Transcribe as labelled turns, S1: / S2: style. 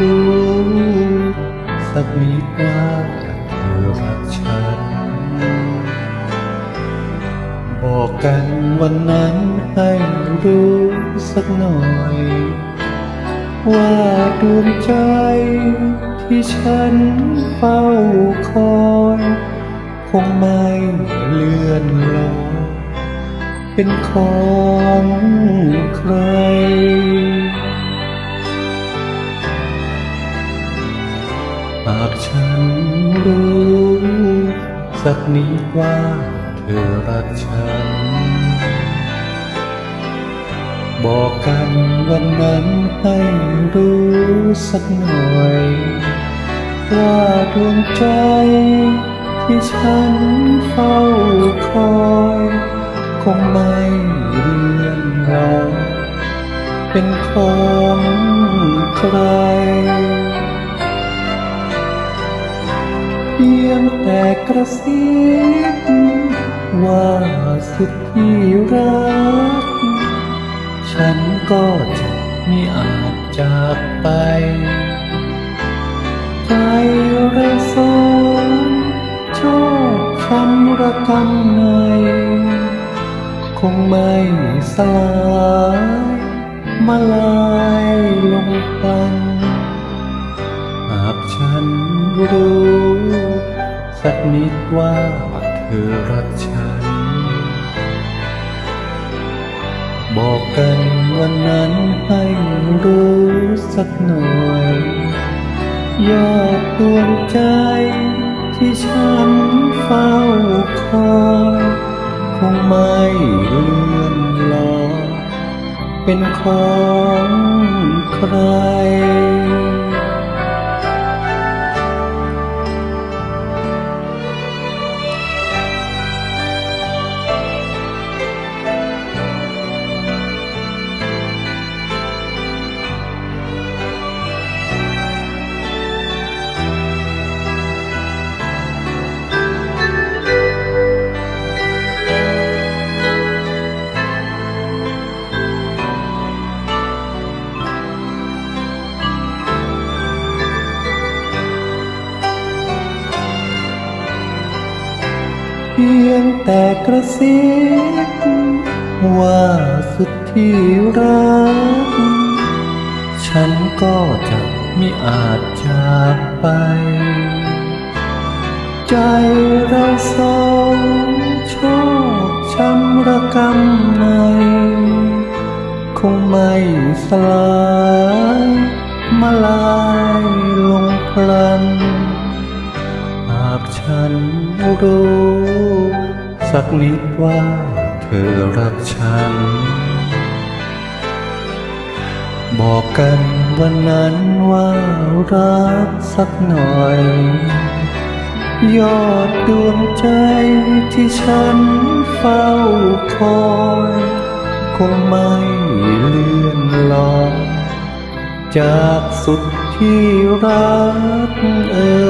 S1: รู้สักนิดว่าเธอรักฉัน บอกกันวันนั้นให้รู้สักหน่อย ว่าดวงใจที่ฉันเฝ้าคอยคงไม่เลื่อนลอยเป็นของใคร หากฉันรู้สักนิดว่าเธอรักฉัน บอกกันวันนั้นให้รู้สักหน่อย ว่าดวงใจที่ฉันเฝ้าคอยคงไม่เลื่อนลอยเป็นของใคร พียงแต่กระซิบว่าสุดที่รัก ฉันก็จะไม่อาจจากไป ใจระสนชอบคำระกำใน คงไม่สลายมาลายลงไป หากฉันรู้ สักนิดว่าเธอรักฉัน บอกกันวันนั้นให้รู้สักหน่อย ยอดดวงใจที่ฉันเฝ้าคอยคงไม่เลื่อนลอยเป็นของใคร พียงแต่กระซิบว่าสุดที่รัก ฉันก็จะไม่อาจจากไป ใจเราสองชอบช้ำระกำในคงไม่สลายมาลายลงพลัน ฉันรู้ สักนิดว่าเธอรักฉัน บอกกันวันนั้นว่ารักสักหน่อย ยอดดวงใจที่ฉันเฝ้าคอยคงไม่เลื่อนลอยจากสุดที่รักเอ่ย